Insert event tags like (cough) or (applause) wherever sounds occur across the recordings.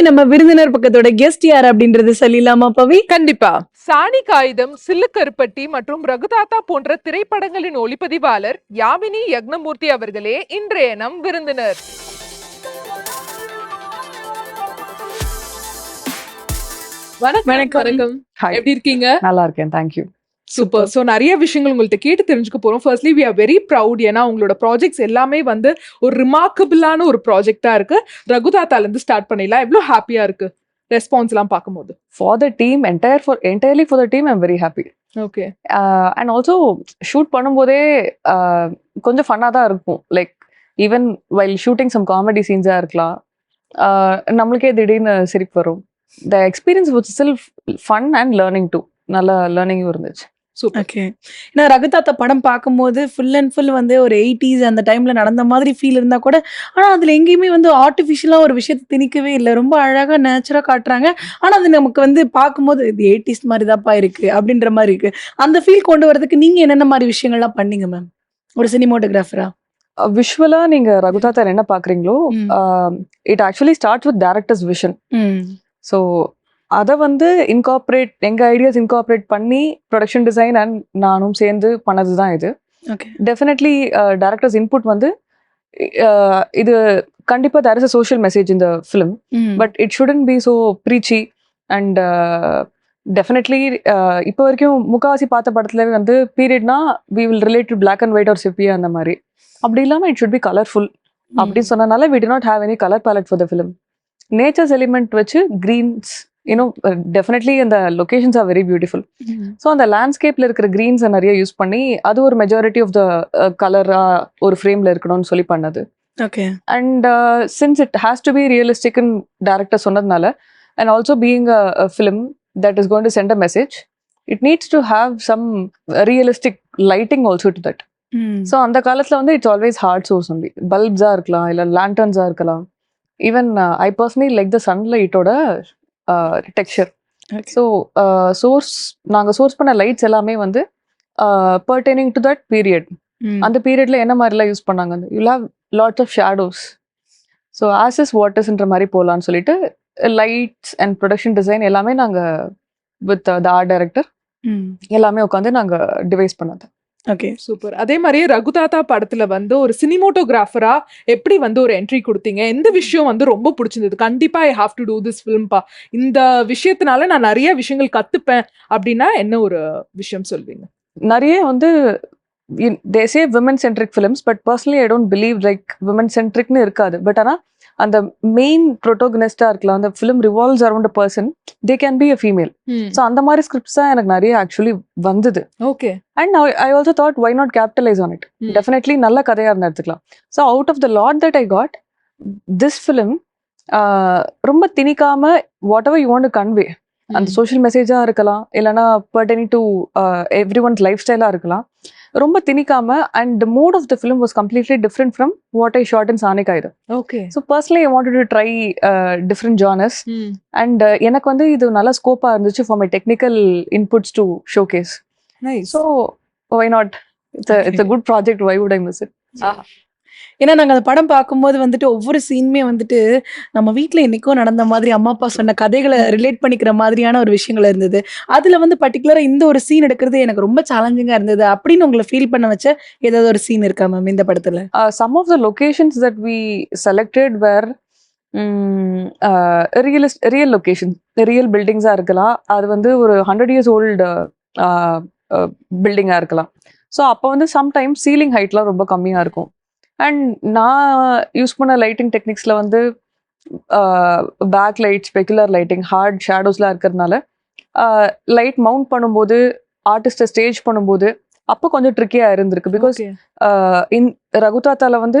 இன்னைக்கு நம்ம விருந்தினர் பக்கத்தோட கெஸ்ட் யார் அப்படின்றது சொல்லிடலாமா பவி? கண்டிப்பா. சாணி காகிதம் சில்லு கருப்பட்டி மற்றும் ரகுதாத்தா போன்ற திரைப்படங்களின் ஒளிப்பதிவாளர் யாமினி யக்னமூர்த்தி அவர்களே இன்றைய நம் விருந்தினர். வணக்கம். வணக்கம். எப்படி இருக்கீங்க? நல்லா இருக்கேன். தேங்க்யூ சூப்பர் ஸோ நிறைய விஷயங்கள் உங்கள்ட்ட கேட்டு தெரிஞ்சுக்க போறோம். Firstly we are very proud ஏன்னா உங்களோட ப்ராஜெக்ட்ஸ் எல்லாமே வந்து ஒரு ரிமார்க்கபிளான ஒரு ப்ராஜெக்டா இருக்கு. ரகுதாத்தால இருந்து ஸ்டார்ட் பண்ணிடலாம். எவ்வளவு ஹாப்பியா இருக்கு ரெஸ்பான்ஸ் எல்லாம் பார்க்கும்போது. For the team entire for entirely for the team I'm very happy okay and also shoot பண்ணும்போதே uh, கொஞ்சம் ஃபன்னாக தான் இருக்கும். Like even while shooting some comedy சீன்ஸாக இருக்கலாம். Uh, நம்மளுக்கே திடீர்னு சிரிப்பு வரும். The experience was still fun and learning too நல்ல லேர்னிங்கும் இருந்துச்சு. சூப்பர் ஓகே ஏன்னா ரகுதாத்தா படம் பார்க்கும்போது ஃபுல் அண்ட் ஃபுல் வந்து ஒரு எயிட்டிஸ் அந்த டைம்ல நடந்த மாதிரி ஃபீல் இருந்தா கூட ஆனா அதுல எங்கேயுமே வந்து ஆர்டிஃபிஷியலா ஒரு விஷயத்தை திணிக்கவே இல்லை. ரொம்ப அழகா நேச்சுரா காட்டுறாங்க. ஆனா அது நமக்கு வந்து பார்க்கும்போது இது எயிட்டிஸ் மாதிரி தான்ப்பா இருக்கு அப்படின்ற மாதிரி இருக்கு. அந்த ஃபீல் கொண்டு வரதுக்கு நீங்க என்னென்ன மாதிரி விஷயங்கள்லாம் பண்ணீங்க மேம் ஒரு சினிமோட்டோகிராஃபரா விஷுவலாக நீங்கள் ரகுதாத்தர் என்ன பார்க்குறீங்களோ it actually start with director's vision so அதை வந்து இன்கார்பரேட் எங்கள் ஐடியாஸ் இன்கார்பரேட் பண்ணி ப்ரொடக்ஷன் டிசைன் அண்ட் நானும் சேர்ந்து பண்ணது தான் இது ஓகே டெஃபினெட்லி டேரக்டர்ஸ் இன்புட் வந்து uh, இது கண்டிப்பாக there is a social message இந்த film but it shouldn't be so preachy and definitely இப்போ வரைக்கும் முக்காவாசி பார்த்த படத்துல வந்து பீரியட்னா we will relate to black and white ஒரு செப்பியா அந்த மாதிரி. அப்படி இல்லாமல் இட் ஷுட் பி கலர்ஃபுல் அப்படின்னு சொன்னனால we did not have any colour palette for the film nature's element வச்சு க்ரீன்ஸ் யூனோ டெஃபினெட்லி அந்த locations are very beautiful so அந்த லேண்ட்ஸ்கேப்ல இருக்கிற க்ரீன்ஸை நிறைய யூஸ் பண்ணி அது ஒரு மெஜாரிட்டி ஆஃப் த கலரா ஒரு ஃப்ரேம்ல இருக்கணும்னு சொல்லி பண்ணது. Okay and since it has to be ரியலிஸ்டிக்னு director சொன்னதுனால and also being a film that is going to send a message it needs to have some realistic lighting also to that so அந்த காலத்தில் வந்து it's always hard source only பல்ப்ஸாக இருக்கலாம் இல்லை லேண்டர்ன்ஸாக இருக்கலாம். Even I personally like the சன்லைட்டோட texture so source நாங்கள் source பண்ண lights எல்லாமே வந்து பர்டெனிங் டு தட் பீரியட் அந்த பீரியட்ல என்ன மாதிரிலாம் யூஸ் பண்ணாங்க? You have lots of shadows so as is வாட்டர்ஸ்ன்ற மாதிரி போகலான்னு சொல்லிட்டு லைட்ஸ் அண்ட் ப்ரொடக்ஷன் டிசைன் எல்லாமே நாங்கள் வித் த ஆர்ட் டைரக்டர் எல்லாமே உட்காந்து நாங்கள் டிவைஸ் பண்ணது. ஓகே சூப்பர் அதே மாதிரியே ரகுதாத்தா படத்துல வந்து ஒரு சினிமோட்டோகிராஃபரா எப்படி வந்து ஒரு என்ட்ரி கொடுத்தீங்க? எந்த விஷயம் வந்து ரொம்ப பிடிச்சிருந்தது? கண்டிப்பா I have to do this ஃபிலிம்பா இந்த விஷயத்தினால நான் நிறைய விஷயங்கள் கத்துப்பேன் அப்படின்னா என்ன ஒரு விஷயம் சொல்வீங்க? நிறைய வந்து these women centric films but personally I don't believe like women சென்ட்ரிக்னு இருக்காது. பட் ஆனால் அந்த மெயின் ப்ரோட்டோகனிஸ்டாக இருக்கலாம். அந்த film revolves around a person they can be a female so அந்த மாதிரி ஸ்கிரிப்ட்ஸ் தான் எனக்கு நிறைய ஆக்சுவலி வந்தது. Okay and I also thought why not capitalise on it. Definitely நல்ல கதையாக இருந்தால் எடுத்துக்கலாம். So out of the lot that I got this film ரொம்ப திணிக்காம what ever you want convey அந்த சோஷியல் மெசேஜாக இருக்கலாம். இல்லைனா pertaining to every one's life ஸ்டைலாக இருக்கலாம். ரொம்ப திணிக்காம and mood of the film was completely different from what I shot in Sonic ஆயுதம் okay so personally I wanted to try different genres and எனக்கு வந்து இது நல்ல ஸ்கோப்பாக இருந்துச்சு for my technical inputs to show case so why not it's it's a good project why would I miss it ஏன்னா நாங்கள் அந்த படம் பார்க்கும்போது வந்துட்டு ஒவ்வொரு சீனுமே வந்துட்டு நம்ம வீட்டில் என்னைக்கோ நடந்த மாதிரி அம்மா அப்பா சொன்ன கதைகளை ரிலேட் பண்ணிக்கிற மாதிரியான ஒரு விஷயங்கள் இருந்தது. அதில் வந்து பர்டிகுலராக இந்த ஒரு சீன் எடுக்கிறது எனக்கு ரொம்ப சேலஞ்சிங்காக இருந்தது. அப்படின்னு உங்களை ஃபீல் பண்ண வச்ச ஏதாவது ஒரு சீன் இருக்கா மேம் இந்த படத்தில்? Some of the locations that we selected where realist real location real பில்டிங்ஸாக இருக்கலாம். அது வந்து ஒரு ஹண்ட்ரட் இயர்ஸ் ஓல்டு பில்டிங்காக இருக்கலாம். ஸோ அப்போ வந்து சம்டைம் சீலிங் ஹைட்லாம் ரொம்ப கம்மியாக இருக்கும். அண்ட் நான் யூஸ் பண்ண லைட்டிங் டெக்னிக்ஸில் வந்து back light specular lighting hard ஷேடோஸ்லாம் இருக்கிறதுனால லைட் மவுண்ட் பண்ணும்போது ஆர்டிஸ்ட்டை ஸ்டேஜ் பண்ணும்போது அப்போ கொஞ்சம் ட்ரிக்கியாக இருந்திருக்கு பிகாஸ் இன் ரகுதாத்தால வந்து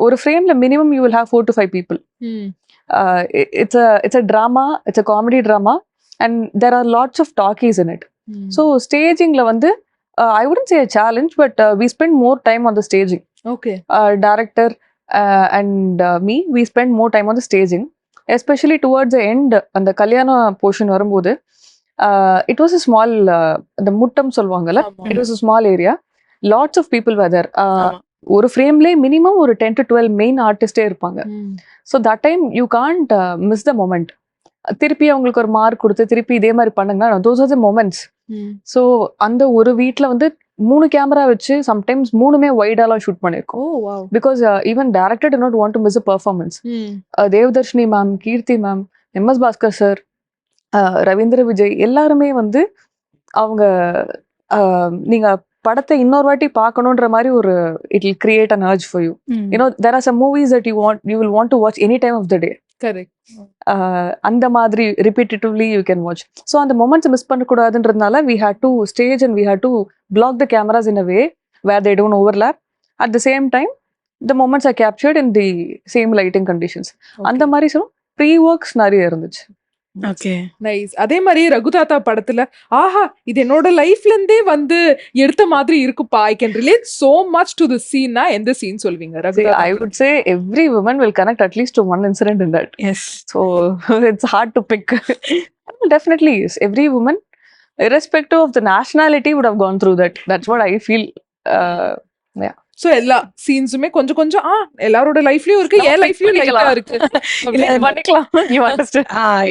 ஒரு ஃப்ரேம்ல minimum you will have four to five people it's a it's a drama it's a comedy drama and there are lots of talkies in it so ஸ்டேஜிங்ல வந்து I wouldn't say challenge but we spend more time on the staging okay director and me we spend more time on the staging especially towards the end அந்த கல்யாண portion வரும்போது it was a small அந்த முட்டம் சொல்லுவாங்கல்ல. It was a small area lots of people weather. ஒரு ஃப்ரேம்லேயே minimum ஒரு ten to twelve main ஆர்டிஸ்டே இருப்பாங்க. So that time you can't miss the moment திருப்பி அவங்களுக்கு ஒரு மார்க் கொடுத்து திருப்பி இதே மாதிரி பண்ணுங்கன்னா those are the moments. So அந்த ஒரு வீட்டில் வந்து மூணு கேமரா வச்சு சம்டைம்ஸ் மூணுமே வைடாலாம் ஷூட் பண்ணியிருக்கோம் because even director do not want to miss a performance. Devadarshini ma'am Keerthy ma'am M S Bhaskar sir Ravindra Vijay எல்லாருமே வந்து அவங்க அஹ், நீங்க படத்தை இன்னொரு வாட்டி பார்க்கணுன்ற மாதிரி ஒரு it will create an urge for you you know there are some movies that you want you will want to watch any time of the day correct அந்த மாதிரி repetitively you can watch so அந்த moments miss பண்ணக்கூடாதுன்றதுனால we had to stage and we had to block the cameras in a way where they don't overlap at the same time the moments are captured in the same lighting conditions அந்த மாதிரி சொல்லும் pre works நிறைய இருந்துச்சு. Nice அதே மாதிரி ரகுதாத்தா படத்துல ஆஹா இது என்னோட லைஃப்ல இருந்தே வந்து எடுத்த மாதிரி இருக்குப்பா I can relate so much to the சீன்னா எந்த சீன் சொல்வீங்க I would say every woman will connect at least to one incident in that. Yes it's hard to pick. Definitely, yes. every woman, irrespective of the nationality, would have gone through that. That's what I feel. Uh, so எல்லா சீன்ஸுமே கொஞ்சம் கொஞ்சம் ஆ எல்லாரோட லைஃப்லயும் இருக்கு என் லைஃப்லயும் லைட்டா இருக்கு. (laughs)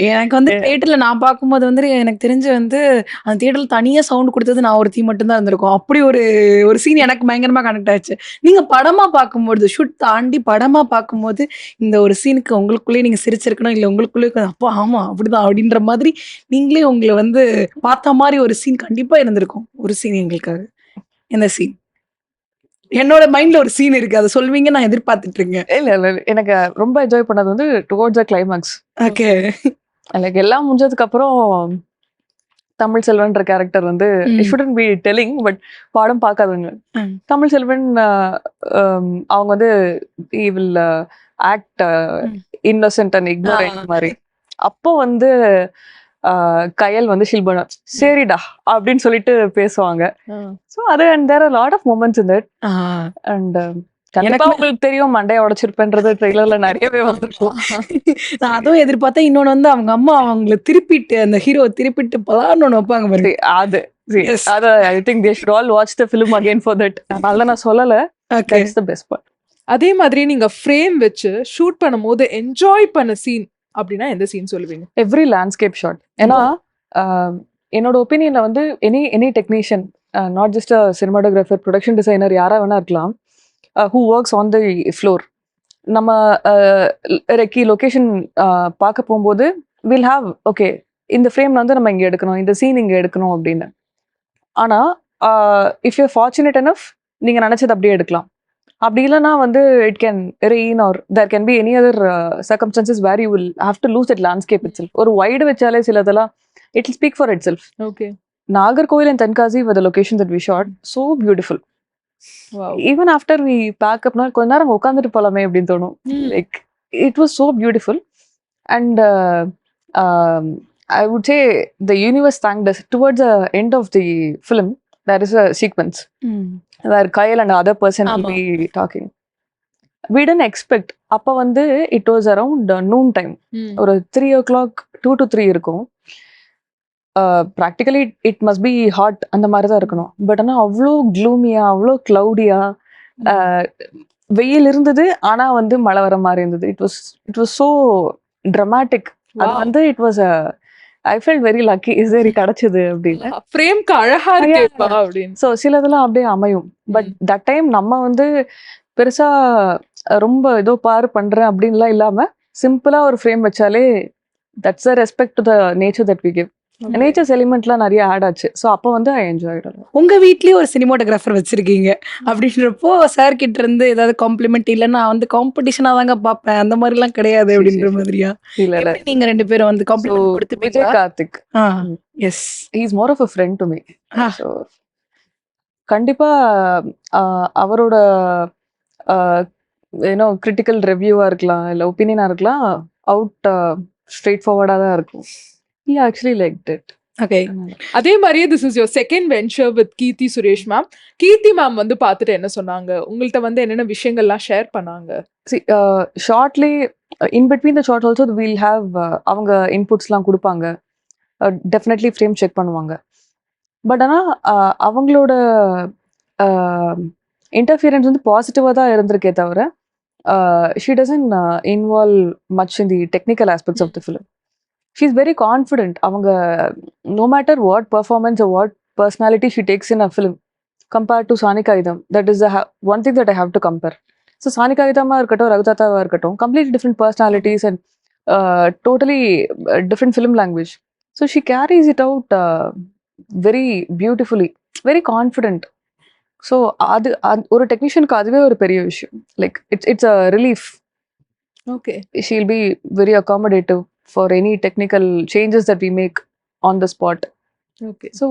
எனக்கு வந்து தியேட்டர்ல நான் பார்க்கும்போது வந்து எனக்கு தெரிஞ்சு வந்து அந்த தியேட்டர்ல தனியா சவுண்ட் கொடுத்தது நான் ஒருத்தி மட்டும் தான் இருந்திருக்கும். அப்படி ஒரு ஒரு சீன் எனக்கு பயங்கரமா கனெக்ட் ஆச்சு நீங்க படமா பார்க்கும்போது ஷூட் தாண்டி படமா பார்க்கும்போது இந்த ஒரு சீனுக்கு உங்களுக்குள்ளேயே நீங்க சிரிச்சிருக்கணும் இல்ல உங்களுக்குள்ளே அப்பா ஆமா அப்படிதான் அப்படின்ற மாதிரி நீங்களே உங்களை வந்து பார்த்த மாதிரி ஒரு சீன் கண்டிப்பா இருந்திருக்கும். ஒரு சீன் எங்களுக்காக. எந்த சீன் என்னோட மைண்ட்ல ஒரு சீன் இருக்கு அதை சொல்வீங்க நான் எதிர்பார்த்துட்டு இருக்கேன் இல்ல இல்ல. எனக்கு ரொம்ப என்ஜாய் பண்ணது வந்து towards the climax okay like எல்லாம் முடிஞ்சதுக்கு அப்புறம் தமிழ் செல்வன்ற கேரக்டர் வந்து ஷுடன் பி டெல்லிங் பட் படம் பார்க்காதவங்க. தமிழ் செல்வன் அவங்க வந்து will act. Innocent and ignorant ஆ. மாதிரி அப்போ வந்து கயல் வந்து ஷில்பனா சரிடா அப்படின்னு சொல்லிட்டு பேசுவாங்க. ஸோ அது and there lot of moments in that and கண்டிப்பா உங்களுக்கு தெரியும் மண்டையை உடைச்சிருப்பேன்றது ட்ரெய்லர்ல நிறையவே வந்திருக்கும். (laughs) நான் அதுவும் எதிர்பார்த்தேன். இன்னொன்னு வந்து அவங்க அம்மா அவங்கள திருப்பிட்டு அந்த ஹீரோ திருப்பிட்டு பலான்னு ஒண்ணு வைப்பாங்க See, அது. அது I think they should all watch the film again for that அதனால நான் சொல்லல. தட்ஸ் த பெஸ்ட் பார்ட் அதே மாதிரி நீங்க ஃப்ரேம் வச்சு ஷூட் பண்ணும்போது என்ஜாய் பண்ண சீன் அப்படின்னா எந்த சீன் சொல்லுவீங்க? எவ்ரி லேண்ட்ஸ்கேப் ஷாட் ஏன்னா என்னோட ஒப்பீனியன்ல வந்து any any technician not just a cinematographer production designer யாராக வேணா இருக்கலாம். Who works on the floor நம்ம ரெக்கி லொக்கேஷன் பார்க்க போகும்போது வில் ஹாவ் ஓகே இந்த ஃப்ரேம் வந்து நம்ம இங்கே எடுக்கணும் இந்த சீன் இங்கே எடுக்கணும் அப்படின்னு. ஆனால் இஃப் யூ ஃபார்ச்சுனேட் enough நீங்கள் நினச்சது அப்படியே எடுக்கலாம். அப்படி இல்லைன்னா வந்து it can rain or there can be any other circumstances where you will have to lose it landscape itself ஒரு வைடு வச்சாலே சிலதெல்லாம் it speak for itself okay Nagercoil and Tenkasi with location that we shot so beautiful even after we பேக்கப்னா கொஞ்ச நேரம் உட்காந்துட்டு போலாமே அப்படின்னு தோணும். Like it was so beautiful and I would say the universe thank does towards the end of the film there is a sequence where Kayal and other person ஆமா. Be talking we didn't expect அப்போ வந்து it was around noon time ஒரு three o'clock two to three இருக்கும் practically it must be hot அந்த மாதிரி தான் இருக்கணும். But ஆனால் அவ்வளோ க்ளூமியா அவ்வளோ க்ளவுடியா வெயில் இருந்தது ஆனா வந்து மழை வர மாதிரி இருந்தது. It was it was so dramatic அது. வந்து it was I fell very lucky சரி கிடைச்சது அப்படின்னு? ஃப்ரேம்க்கு அழகா இருக்கேப்பா அப்படின்னு. ஸோ சிலதெல்லாம் அப்படியே அமையும். பட் தட் டைம் நம்ம வந்து பெருசா ரொம்ப ஏதோ பாரு பண்றேன் அப்படின்லாம் இல்லாம சிம்பிளா ஒரு ஃப்ரேம் வச்சாலே that's a respect to the nature that we give nature's எலிமெண்ட்லாம் நிறைய ஆட் ஆச்சு. ஸோ அப்போ வந்து ஐ என்ஜாய் உங்க வீட்லயே ஒரு சினிமாட்டோகிராஃபர் வச்சிருக்கீங்க. அப்படின்றப்போ சார் கிட்ட இருந்து ஏதாவது காம்ப்ளிமெண்ட் இல்ல நான் வந்து காம்படிஷனா தாங்க பாப்பேன் அந்த மாதிரி எல்லாம் கிடையாது அப்படின்ற. மாதிரியா? இல்ல இல்ல. நீங்க ரெண்டு பேரும் வந்து compliment Vijay கொடுத்துப்பீங்களா? Karthik. Yes is more of a friend to me கண்டிப்பா அவரோட ஏன்னோ கிரிட்டிக்கல் ரிவ்யூவா இருக்கலாம் இல்ல ஒப்பீனியனா இருக்கலாம் அவுட் ஸ்ட்ரெயிட் ஃபார்வர்டா தான் இருக்கும். ஈ ஆக்சுவலி லைக் இட் ஓகே அதே மாதிரியே this is your second venture with Keerthy Suresh ma'am Keerthy ma'am வந்து பார்த்துட்டு என்ன சொன்னாங்க? உங்கள்ட்ட வந்து என்னென்ன விஷயங்கள்லாம் ஷேர் பண்ணாங்க? Shortly in between the shot also will have அவங்க இன்புட்ஸ்லாம் கொடுப்பாங்க. டெஃபினெட்லி ஃப்ரேம் செக் பண்ணுவாங்க. பட் ஆனால் அவங்களோட இன்டர்ஃபியரன்ஸ் வந்து பாசிட்டிவாக தான் இருந்திருக்கே தவிர she doesn't involve much in the technical aspects of the film she is very confident அவங்க no matter what performance what personality she takes in a film compared to Saani Kaayidham that is one thing that I have to compare so சானிகாயுதமாக இருக்கட்டும் ரகுதாத்தாவாக இருக்கட்டும் complete different personalities and totally different film language so she carries it out very beautifully very confident so அது அது- ஒரு டெக்னீஷியனுக்கு அதுவே ஒரு பெரிய விஷயம். Like it's it's a relief okay she'll be very accommodative for any technical changes that we make on the spot. Okay so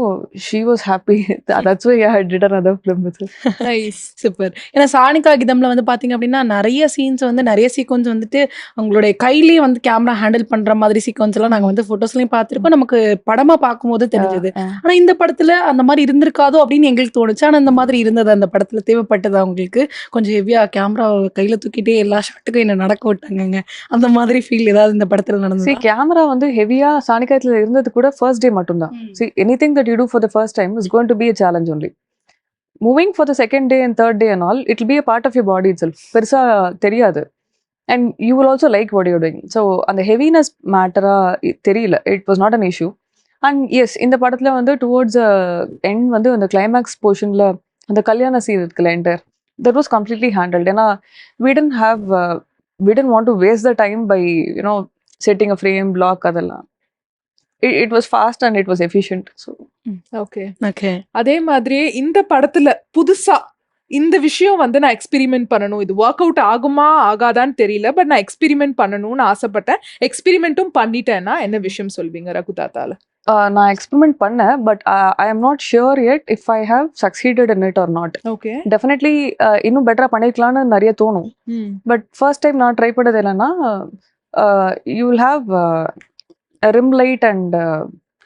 she was happy that's why I did film with her. (laughs) Nice super ஏன்னா சாணிகா கிதம்ல வந்து பாத்தீங்க அப்படின்னா நிறைய scenes வந்து நிறைய sequence வந்துட்டு அவங்களுடைய கையிலேயே வந்து கேமரா ஹேண்டில் பண்ற மாதிரி சீக்வன்ஸ் எல்லாம் நாங்க வந்து போட்டோஸ்லயும் பார்த்திருக்கோம். நமக்கு படமா பார்க்கும்போது தெரிஞ்சது. ஆனா இந்த படத்துல அந்த மாதிரி இருந்திருக்காதோ அப்படின்னு எங்களுக்கு தோணுச்சு. ஆனா இந்த மாதிரி இருந்தது அந்த படத்துல. தேவைப்பட்டது அவங்களுக்கு. கொஞ்சம் ஹெவியா கேமரா கையில தூக்கிட்டே எல்லா ஷாட்டுக்கும் என்ன நடக்க விட்டாங்கங்க. அந்த மாதிரி ஃபீல் ஏதாவது இந்த படத்துல நடந்தது? கேமரா வந்து ஹெவியா சாணிக்காயத்துல இருந்தது கூட ஃபர்ஸ்ட் டே மட்டும்தான். Anything that you do for the first time is going to be a challenge only moving for the second day and third day and all it will be a part of your body itself பெருசா தெரியாது and you will also like what you're doing so அந்த heaviness மேட்டரா தெரியல it was not an issue and yes இந்த படத்துல வந்து towards end வந்து அந்த climax போர்ஷன்ல அந்த கல்யாண சீன் இருக்குல்ல enter that was completely handled ஏன்னா we didn't have uh, we didn't want to waste the time by you know setting a frame block அதெல்லாம் it, it was fast and it was efficient. So okay okay அதே மாதிரியே இந்த படத்துல புதுசா இந்த விஷயம் வந்து நான் எக்ஸ்பெரிமெண்ட் பண்ணணும். இது ஒர்க் அவுட் ஆகுமா ஆகாதான்னு தெரியல பட் நான் எக்ஸ்பெரிமெண்ட் பண்ணணும்னு ஆசைப்பட்டேன். எக்ஸ்பெரிமெண்ட்டும் பண்ணிட்டேன்னா என்ன விஷயம் சொல்வீங்க ரகுதாத்தால நான் எக்ஸ்பெரிமெண்ட் பண்ணேன் but I am not sure yet if I have succeeded in it or not okay definitely இன்னும் பெட்டராக பண்ணிக்கலாம்னு நிறைய தோணும். பட் ஃபர்ஸ்ட் டைம் நான் ட்ரை பண்ணது என்னன்னா you will have rim light and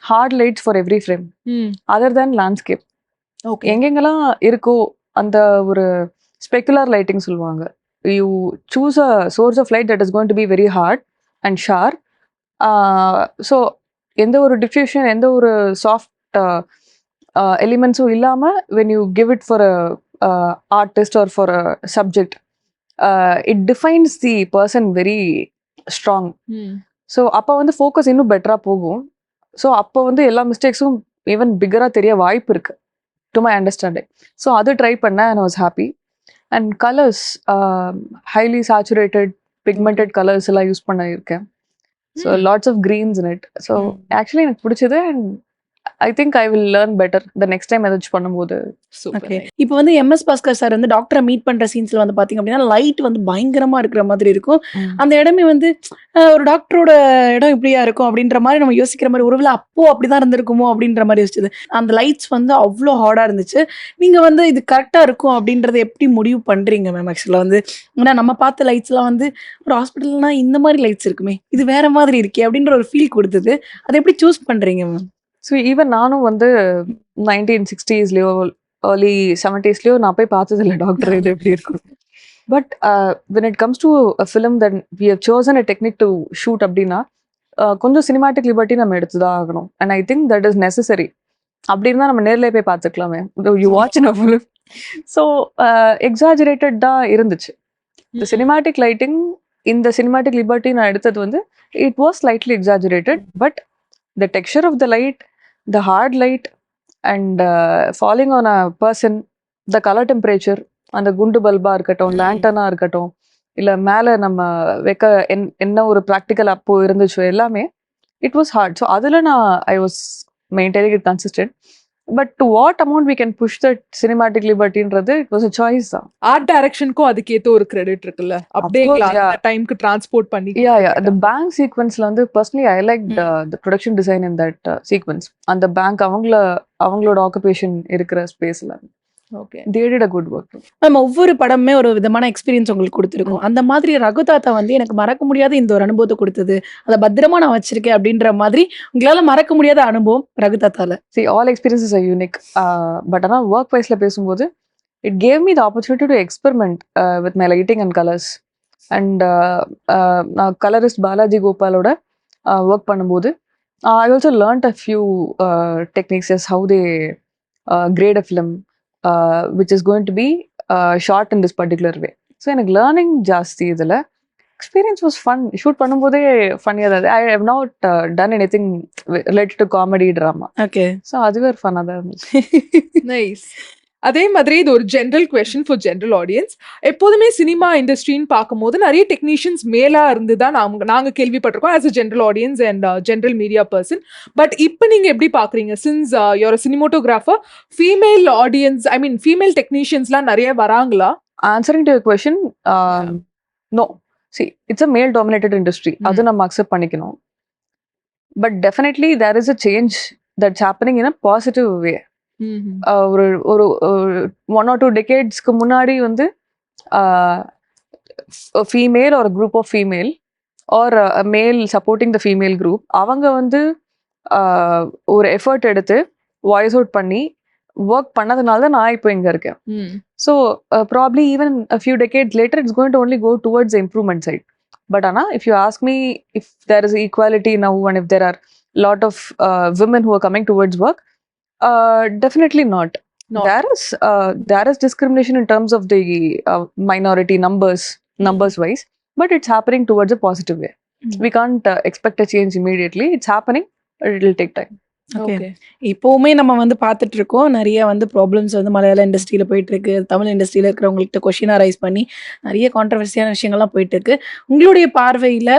hard lights for every frame other than landscape okay எங்கெங்கெல்லாம் இருக்கோ அந்த ஒரு ஸ்பெக்குலர் லைட்டிங் சொல்லுவாங்க. You choose a source of light that is going to be very hard and sharp so எந்த ஒரு diffusion எந்த ஒரு soft எலிமெண்ட்ஸும் இல்லாமல் when you give it for a artist or for a subject it defines the person very strong so அப்போ வந்து focus இன்னும் பெட்டராக போகும். ஸோ அப்போ வந்து எல்லா மிஸ்டேக்ஸும் ஈவன் பிக்கராக தெரிய வாய்ப்பு இருக்கு டு மை அண்டர்ஸ்டாண்டிங் ஸோ அது ட்ரை பண்ணேன் and was happy and colours highly saturated pigmented colours எல்லாம் யூஸ் பண்ணியிருக்கேன். So lots of greens in it so. Actually எனக்கு பிடிச்சது and I think I will learn better the next time ஏதாச்சும் பண்ணும்போது. Okay இப்போ வந்து எம்எஸ் பாஸ்கர் சார் வந்து டாக்டரை மீட் பண்ற சீன்ஸ்ல வந்து பாத்தீங்க அப்படின்னா லைட் வந்து பயங்கரமா இருக்கிற மாதிரி இருக்கும். அந்த இடமே வந்து ஒரு டாக்டரோட இடம் இப்படியா இருக்கும் அப்படின்ற மாதிரி நம்ம யோசிக்கிற மாதிரி ஒருவேளை அப்போ அப்படிதான் இருந்திருக்குமோ அப்படின்ற மாதிரி யோசிச்சது. அந்த லைட்ஸ் வந்து அவ்வளோ ஹார்டா இருந்துச்சு. நீங்க வந்து இது கரெக்டா இருக்கும் அப்படின்றத எப்படி முடிவு பண்றீங்க மேம் ஆக்சுவலா வந்து ஏன்னா நம்ம பார்த்த லைட்ஸ் எல்லாம் வந்து ஒரு ஹாஸ்பிட்டல்னா இந்த மாதிரி லைட்ஸ் இருக்குமே இது வேற மாதிரி இருக்கே அப்படின்ற ஒரு ஃபீல் கொடுத்தது. அதை எப்படி சூஸ் பண்றீங்க மேம் ஸோ ஈவன் நானும் வந்து நைன்டீன் சிக்ஸ்டீஸ்லேயோ ஏர்லி செவன்டீஸ்லேயோ நான் போய் பார்த்ததில்ல டாக்டர் இது எப்படி இருக்கும் but when it comes to a film then we have chosen a technique to shoot அப்படின்னா uh, கொஞ்சம் சினிமாட்டிக் லிபர்ட்டி நம்ம எடுத்து தான் ஆகணும். And I think that is necessary அப்படி இருந்தால் நம்ம நேரில் போய் பார்த்துக்கலாமே. You watch in a film so exaggerated தான் இருந்துச்சு. இந்த சினிமாட்டிக் லைட்டிங் இந்த சினிமாட்டிக் லிபர்ட்டி நான் எடுத்தது வந்து it was lightly exaggerated but the texture of the light the hard light and falling on a person the colour temperature அந்த குண்டு பல்பா இருக்கட்டும் லேண்டனா இருக்கட்டும் இல்லை மேலே நம்ம வைக்க என் என்ன ஒரு ப்ராக்டிக்கல் அப்போ இருந்துச்சோ எல்லாமே இட் வாஸ் ஹார்ட் ஸோ அதில் நான் I was maintaining it consistent but to what amount we can push that cinematic லிபர்ட்டின்றது it was a choice தான் ஆர்ட் டைரக்ஷனுக்கும் அதுக்கேத்த ஒரு கிரெடிட் இருக்குல்ல? அப்படியே. டைம்க்கு டிரான்ஸ்போர்ட் பண்ணி யா யா the பேங்க் சீக்வன்ஸ்ல வந்து personally I like the production design in that sequence அந்த பேங்க் அவங்கள அவங்களோட ஆக்குபேஷன் இருக்கிற ஸ்பேஸ்ல நம்ம ஒவ்வொரு படமே ஒரு விதமான எக்ஸ்பீரியன்ஸ் உங்களுக்கு கொடுத்துருக்கோம். அந்த மாதிரி ரகுதாத்தா வந்து எனக்கு மறக்க முடியாத இந்த ஒரு அனுபவத்தை கொடுத்தது. அதை பத்திரமா நான் வச்சிருக்கேன் அப்படின்ற மாதிரி உங்களால மறக்க முடியாத அனுபவம் ரகுதாத்தால see all experiences are unique. Uh, but ஆனால் ஒர்க் வைஸ்ல பேசும்போது gave me the opportunity to experiment uh, with my lighting and colors. And நான் கலரிஸ்ட் பாலாஜி கோபாலோட ஒர்க் பண்ணும்போது I also learned a few techniques as how they grade a film which is going to be shot in this particular way so எனக்கு learning ஜாஸ்தி இதில். Experience was fun shoot பண்ணும்போதே ஃபன்னியாக தான் I have not done any thing related to comedy drama okay so அதுவே ஒரு ஃபன்னாக தான் இருந்துச்சு நைஸ் (laughs) அதே மாதிரி இது ஒரு general question for general audience எப்போதுமே சினிமா இண்டஸ்ட்ரின்னு பார்க்கும்போது நிறைய டெக்னீஷியன்ஸ் மேலா இருந்து தான் நாங்க நாங்க கேள்விப்பட்டிருக்கோம் as a general audience and general media person but இப்போ நீங்க எப்படி பாக்குறீங்க since your cinematographer female audience I mean female டெக்னீஷியன்ஸ்லாம் நிறைய வராங்களா? Answering to question no see it's a male dominated industry. அது நம்ம அக்செப்ட் பண்ணிக்கணும். But definitely there is a change that's happening in a positive way ஒரு ஒரு one or two டெக்கேட்ஸ்க்கு முன்னாடி வந்து ஃபீமேல் ஒரு group of female or male supporting the female group அவங்க வந்து uh, ஒரு எஃபர்ட் எடுத்து வாய்ஸ் அவுட் பண்ணி ஒர்க் பண்ணதுனால தான் நான் இப்போ இங்கே இருக்கேன் So uh, probably even a few decades later, it's going to only go towards the improvement side. But Anna, if you ask me if there is equality now and if there are a lot of uh, women uh, definitely not. Not. There is uh, there is discrimination in terms of the uh, minority numbers numbers wise, but it's happening towards a positive way. Mm. We can't uh, expect a change immediately. It's happening. It will take time. Okay இப்போவுமே நம்ம வந்து பார்த்துட்டு இருக்கோம் நிறைய வந்து problems வந்து மலையாள இண்டஸ்ட்ரியில் போயிட்டு இருக்கு தமிழ் இண்டஸ்ட்ரியில் இருக்கிறவங்கள்ட்ட கொஷினாக ரைஸ் பண்ணி நிறைய கான்ட்ரவர்சியான விஷயங்கள்லாம் போயிட்டு இருக்கு உங்களுடைய பார்வையில்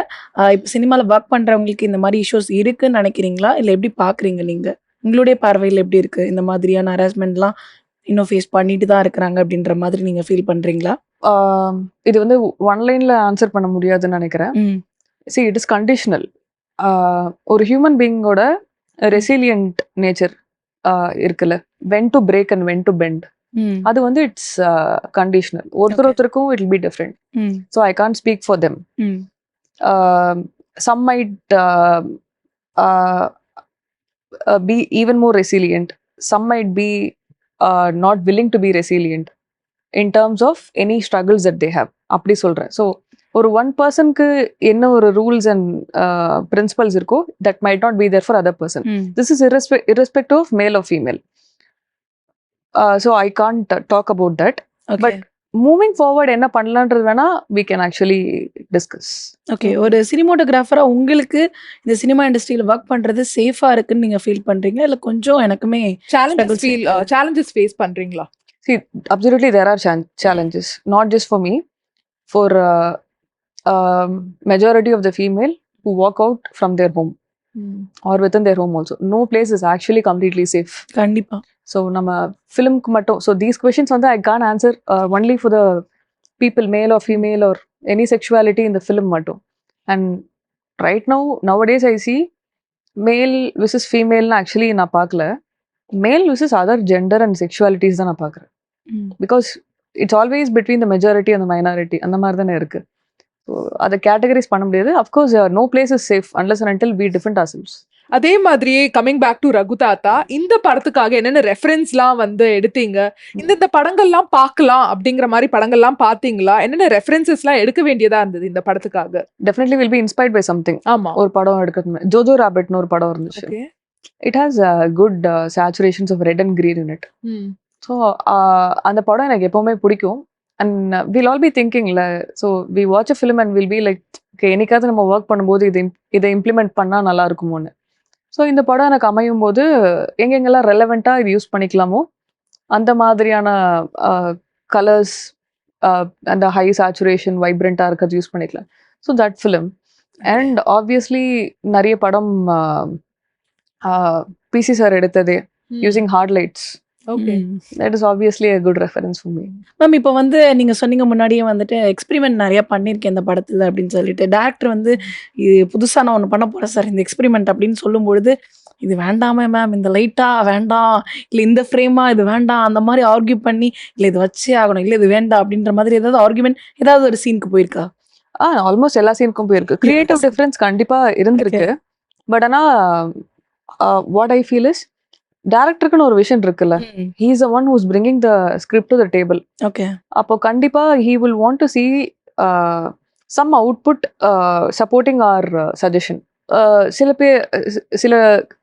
இப்போ சினிமாவில் ஒர்க் பண்ணுறவங்களுக்கு இந்த மாதிரி இஷ்யூஸ் இருக்குன்னு நினைக்கிறீங்களா இல்லை எப்படி பார்க்குறீங்க நீங்கள் உங்களுடைய பார்வையில் எப்படி இருக்கு? இந்த மாதிரியான ஹராஸ்மெண்ட்லாம் இன்னும் ஃபேஸ் பண்ணிட்டு தான் இருக்கிறாங்க அப்படின்ற மாதிரி நீங்கள் ஃபீல் பண்ணுறீங்களா Um, இது வந்து ஒன் லைன்ல ஆன்சர் பண்ண முடியாதுன்னு நினைக்கிறேன். சி இட் இஸ் கண்டிஷனல் ஒரு ஹியூமன் பீயிங்கோட ரெசிலியன்ட் நேச்சர் இருக்குல்ல. When to break and when to bend அது வந்து இட்ஸ் கண்டிஷனல் ஒருத்தர். ஒருத்தருக்கும் it be different so I can speak for them some might be even more resilient some might be not willing to be resilient in terms of any struggles that they have அப்படி சொல்கிறேன் so ஒரு one பர்சனுக்கு என்ன ஒரு rules and principles இருக்கோ that might not be there for other person hmm this is irrespe- irrespective of male or female. Uh, so I can't uh, talk moving forward, என்ன பண்ணலான்றது வேணா we can actually discuss. Okay ஒரு சினிமோட்டோகிராஃபரா உங்களுக்கு இந்த cinema இண்டஸ்ட்ரியில் work பண்றது சேஃபா இருக்குன்னு நீங்க ஃபீல் பண்றீங்களா இல்ல கொஞ்சம் எனக்குமே சேலஞ்சஸ் ஃபீல். சேலஞ்சஸ் ஃபேஸ் பண்றீங்களா See, absolutely there are chan- challenges, not just for me, for uh, um, majority of the female who walk out or within their home also. No place is actually completely safe. கண்டிப்பா. So நம்ம ஃபிலிம்க்கு மட்டும் so these questions வந்து I can answer only for the people male or female or any sexuality இந்த film மட்டும். And right now nowadays I see male versus ஃபீமேல்னு actually நான் பார்க்கல. Male versus other gender and sexualities தான் நான் பார்க்குறேன். Because it's always between the majority அந்த minority அந்த மாதிரி தானே இருக்கு. ஸோ அதை கேட்டகரைஸ் பண்ண முடியாது. Of course no place is safe unless and until we different ஆசல்ஸ் அதே மாதிரியே coming back to Raghu Thatha இந்த படத்துக்காக என்னென்ன ரெஃபரன்ஸ்லாம் வந்து எடுத்தீங்க? இந்தந்த படங்கள்லாம் பார்க்கலாம் அப்படிங்கிற மாதிரி படங்கள்லாம் பார்த்தீங்களா? என்னென்ன ரெஃபரன்சஸ்லாம் எடுக்க வேண்டியதா இருந்தது இந்த படத்துக்காக? Definitely will be inspired by something ஆமா. ஒரு படம் எடுக்கிறது ஜோஜோ ராபர்ட்னு ஒரு படம் இருந்துச்சு. It has good saturations of red and green in it so அந்த படம் எனக்கு எப்பவுமே பிடிக்கும். And will all be திங்கிங்ல so we watch a film and will be like okay என்னைக்காவது நம்ம ஒர்க் பண்ணும்போது இதை இதை இம்ப்ளிமெண்ட் பண்ணால் நல்லா இருக்குமோன்னு. ஸோ இந்த படம் எனக்கு அமையும் போது எங்கெங்கெல்லாம் ரெலவெண்ட்டாக இது யூஸ் பண்ணிக்கலாமோ அந்த மாதிரியான கலர்ஸ் அந்த ஹை சேச்சுரேஷன் வைப்ரண்ட்டாக இருக்கிறது யூஸ் பண்ணிக்கலாம். So that film and obviously நிறைய படம் PC sir எடுத்ததே using hard lights okay that is obviously a good reference for me ma'am இப்போ வந்து நீங்க சொன்னீங்க முன்னாடியே வந்துட்டு எக்ஸ்பெரிமெண்ட் நிறைய பண்ணியிருக்கேன் இந்த படத்துல அப்படின்னு சொல்லிட்டு. டேரக்டர் வந்து இது புதுசா நான் ஒன்று பண்ண போறேன் சார் இந்த எக்ஸ்பெரிமெண்ட் அப்படின்னு சொல்லும் பொழுது இது வேண்டாமே மேம் இந்த லைட்டா வேண்டாம் இல்ல இந்த ஃப்ரேமா இது வேண்டாம் அந்த மாதிரி ஆர்கியூ பண்ணி இல்ல இது வச்சே ஆகணும் இல்ல இது வேண்டாம் அப்படின்ற மாதிரி ஏதாவது ஆர்குமெண்ட் ஏதாவது ஒரு சீனுக்கு போயிருக்கா? ஆ ஆல்மோஸ்ட் எல்லா சீனுக்கும் போயிருக்கு. கிரியேட்டிவ். டிஃபரன்ஸ் கண்டிப்பா இருந்திருக்கு. பட் ஆனா வாட் ஐ ஃபீல் இஸ் டேரக்டருக்குன்னு ஒரு விஷன் இருக்குல்ல. He is a one who's bringing the script to the table okay அப்போ கண்டிப்பா he will want to see some output supporting or suggestion சில பேர் சில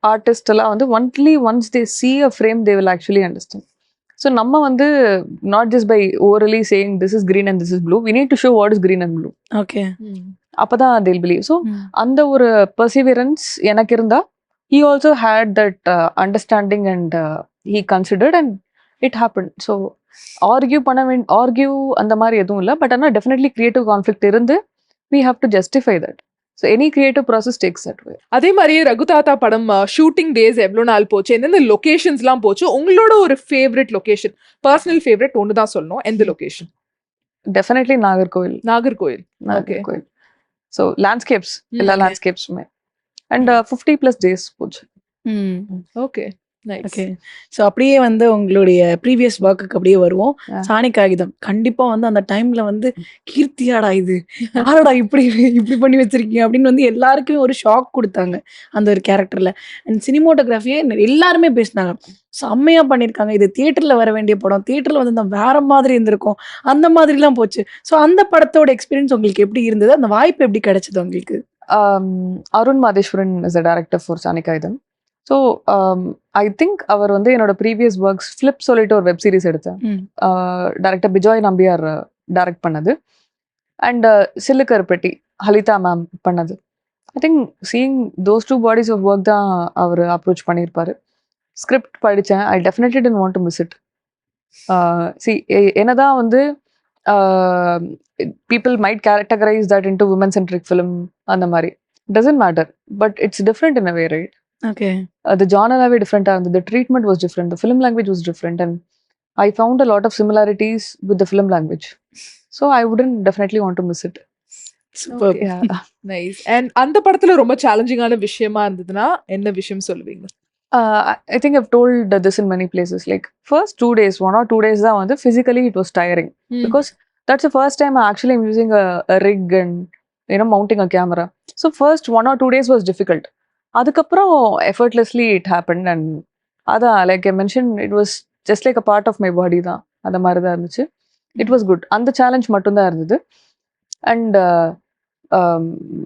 ஆர்டிஸ்ட் எல்லாம் வந்து only once they see a frame they will actually understand so நம்ம வந்து not just by orally saying this is green and this is blue we need to show what is green and blue. Okay அப்பதான் they'll believe. So அந்த ஒரு perseverance எனக்கு இருந்தா he also had that uh, understanding and uh, he considered and it happened. So argue பண்ண argue அந்த மாதிரி எதுவும் இல்லை. பட் ஆனால் டெஃபினெட்லி கிரியேட்டிவ் கான்ஃப்ளிக்ட் இருந்து we have to justify that. So any creative process takes that way. அதே மாதிரியே ரகுதாத்தா படம் ஷூட்டிங் டேஸ் எவ்வளோ நாள் போச்சு எந்தெந்த லொகேஷன்ஸ்லாம் போச்சு உங்களோட ஒரு ஃபேவரட் லொகேஷன் பர்சனல் ஃபேவரட் ஒன்று தான் சொல்லணும் எந்த location definitely Nagercoil. Nagercoil Nagercoil. So landscapes எல்லா. லேண்ட்ஸ்கேப்ஸுமே அண்ட் ஃபிஃப்டி ப்ளஸ் டேஸ் போச்சு. ஓகே ஸோ அப்படியே வந்து உங்களுடைய ப்ரீவியஸ் ஒர்க்குக்கு அப்படியே வருவோம். சாணி காகிதம் கண்டிப்பா வந்து அந்த டைம்ல வந்து கீர்த்தியாடா இது. யாரடா இப்படி இப்படி பண்ணி வச்சிருக்கீங்க? அப்படின்னு வந்து எல்லாருக்குமே ஒரு ஷாக் கொடுத்தாங்க அந்த ஒரு கேரக்டர்ல அண்ட் சினிமோட்டோகிராஃபியே எல்லாருமே பேசினாங்க. செம்மையா பண்ணியிருக்காங்க. இது தியேட்டர்ல வர வேண்டிய படம். தியேட்டர்ல வந்து வேற மாதிரி இருந்திருக்கும். அந்த மாதிரிலாம் போச்சு. ஸோ அந்த படத்தோட எக்ஸ்பீரியன்ஸ் உங்களுக்கு எப்படி இருந்தது? அந்த வாய்ப்பு எப்படி கிடைச்சது உங்களுக்கு? Arun Madheshwaran is the director for Sanikaidam. So I think அவர் வந்து என்னோட ப்ரீவியஸ் ஒர்க்ஸ் ஃப்ளிப் சொல்லிட்டு ஒரு வெப் சீரிஸ் எடுத்தேன். டேரக்டர் பிஜாய் நம்பியார் டைரக்ட் பண்ணது. அண்ட் சில்லுக்கருப்பெட்டி ஹலிதா மேம் பண்ணது. I think seeing those two bodies of work தான் அவர் அப்ரோச் பண்ணியிருப்பாரு. ஸ்கிரிப்ட் படித்தேன் I definitely didn't want to miss it see என்னதான் வந்து people might characterize that into woman centric film அந்த மாதிரி doesn't matter but it's different in a way right okay the ஜானராகவே டிஃப்ரெண்ட்டாக இருந்தது the treatment was different the film language was different and I found a lot of similarities with the film language so I wouldn't definitely want to miss it super yeah. Nice and அந்த படத்துல ரொம்ப சேலஞ்சிங்கான விஷயமா இருந்ததுன்னா என்ன விஷயம் சொல்லுவீங்க uh, I- I think I've told this in many places like first two days one or two days தான் வந்து physically it was tiring because that's the first time I actually am using a, a rig and you know mounting a camera so first one or two days was difficult அதுக்கப்புறம் effortlessly it happened and அதான் like I mention it was just like a part of my body தான் அந்த மாதிரி தான் இருந்துச்சு it was good அந்த challenge மட்டும்தான் இருந்தது and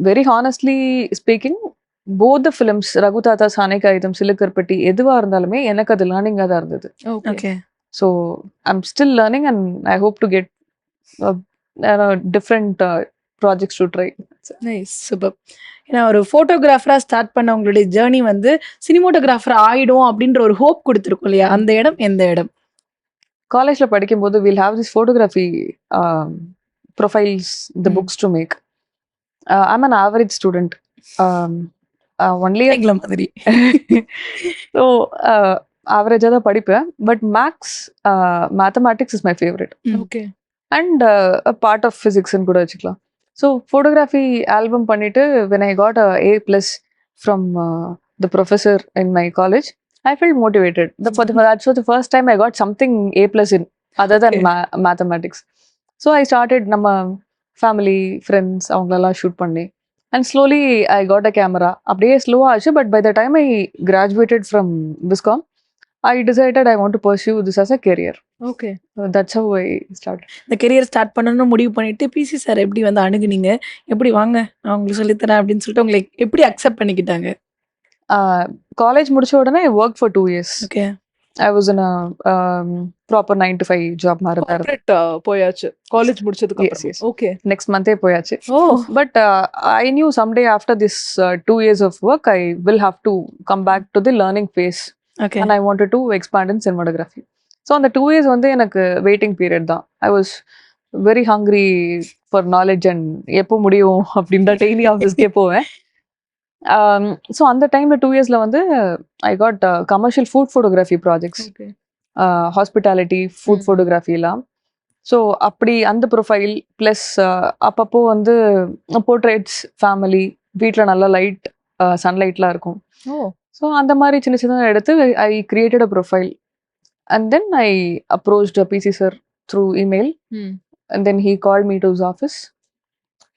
very honestly speaking Both the films Raghu Thatha Saani ஆயுதம் சிலுக்கர்பட்டி எதுவாக இருந்தாலுமே எனக்கு அது லேர்னிங்காக தான் இருந்தது. Okay so I'm still learning and I hope to get different projects to try nice super ஏன்னா ஒரு ஃபோட்டோகிராஃபரா ஸ்டார்ட் பண்ண உங்களுடைய ஜேர்னி வந்து சினிமோட்டோகிராஃபர் ஆயிடும் அப்படின்ற ஒரு ஹோப் கொடுத்துருக்கும் இல்லையா? அந்த இடம் எந்த இடம்? காலேஜில் படிக்கும்போது will have this photography profiles the. Books to make I'm an average student only எங்களை மாதிரி. (laughs) ஸோ ஆவரேஜாக தான் படிப்பேன். But maths mathematics is my. Favourite okay and part of ஃபிசிக்ஸ்னு கூட வச்சுக்கலாம். ஸோ ஃபோட்டோகிராஃபி ஆல்பம் பண்ணிட்டு when I got A plus from the professor in my college I feel motivated that's the first time I got something A plus in other than. Mathematics so I started நம்ம family friends அவங்களெல்லாம் shoot பண்ணி and slowly I got a camera அப்படியே ஸ்லோவாக ஆச்சு but by the time I graduated from BCom I decided I want to pursue this as a career okay that's how I start இந்த career start பண்ணணும்னு முடிவு பண்ணிட்டு PC sir எப்படி வந்து அணுகுனீங்க? எப்படி வாங்க நான் உங்களுக்கு சொல்லித்தரேன் அப்படின்னு சொல்லிட்டு உங்களை எப்படி அக்செப்ட் பண்ணிக்கிட்டாங்க? காலேஜ் முடிச்ச உடனே work for two years okay I was in proper nine to five job மாதிரி தான் கார்ப்பரேட் போயாச்சு. காலேஜ் முடிச்சதுக்கு Yes, yes. அப்புறம் ஓகே நெக்ஸ்ட் மந்தே போயாச்சு. ஓ. But I knew someday after this two years of work I will have to come back to the learning phase okay and I want to expand in cinematography so அந்த two years வந்து எனக்கு waiting period தான். I was very hungry for knowledge and எப்போ முடியும் அப்படின்னு தான் daily ஆஃபீஸ்க்கே போவேன். So அந்த டைமில் டூ இயர்ஸில் வந்து I got commercial food photography projects hospitality food hmm. ஃபோட்டோகிராஃபிலாம் so அப்படி அந்த ப்ரொஃபைல் ப்ளஸ் அப்பப்போ வந்து போர்ட்ரேட்ஸ் ஃபேமிலி வீட்டில் நல்லா லைட் சன்லைட்லாம் இருக்கும். ஓ. ஸோ அந்த மாதிரி சின்ன சின்னதாக எடுத்து I created a profile and then I approached PC sir through email hmm and then he called me to his office.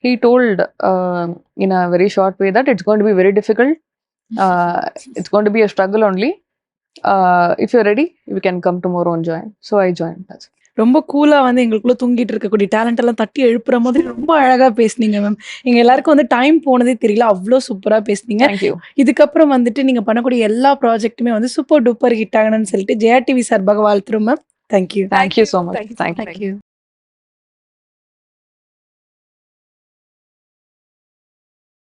He told uh, in a very short way that it's going to be very difficult. (laughs) Uh, it's going to be a struggle only. Uh, if you're ready, you can come tomorrow and join. So I joined. That's it. ரொம்ப கூலா வந்து எங்களுக்குள்ள தூங்கிட்டு இருக்கக்கூடிய talent எல்லாம் தட்டி எழுப்புற மாதிரி ரொம்ப அழகா பேசுனீங்க மேம் எங்க எல்லாருக்கும் வந்து டைம் போனதே தெரியல அவ்வளோ சூப்பரா பேசுனீங்க. இதுக்கப்புறம் வந்துட்டு நீங்க பண்ணக்கூடிய எல்லா ப்ராஜெக்ட்டுமே வந்து சூப்பர் டூப்பர் ஹிட் ஆகணும்னு சொல்லிட்டு ஜெயா டிவி சார்பாக வாழ்த்துறோம் ma'am thank you you. Thank you. Thank you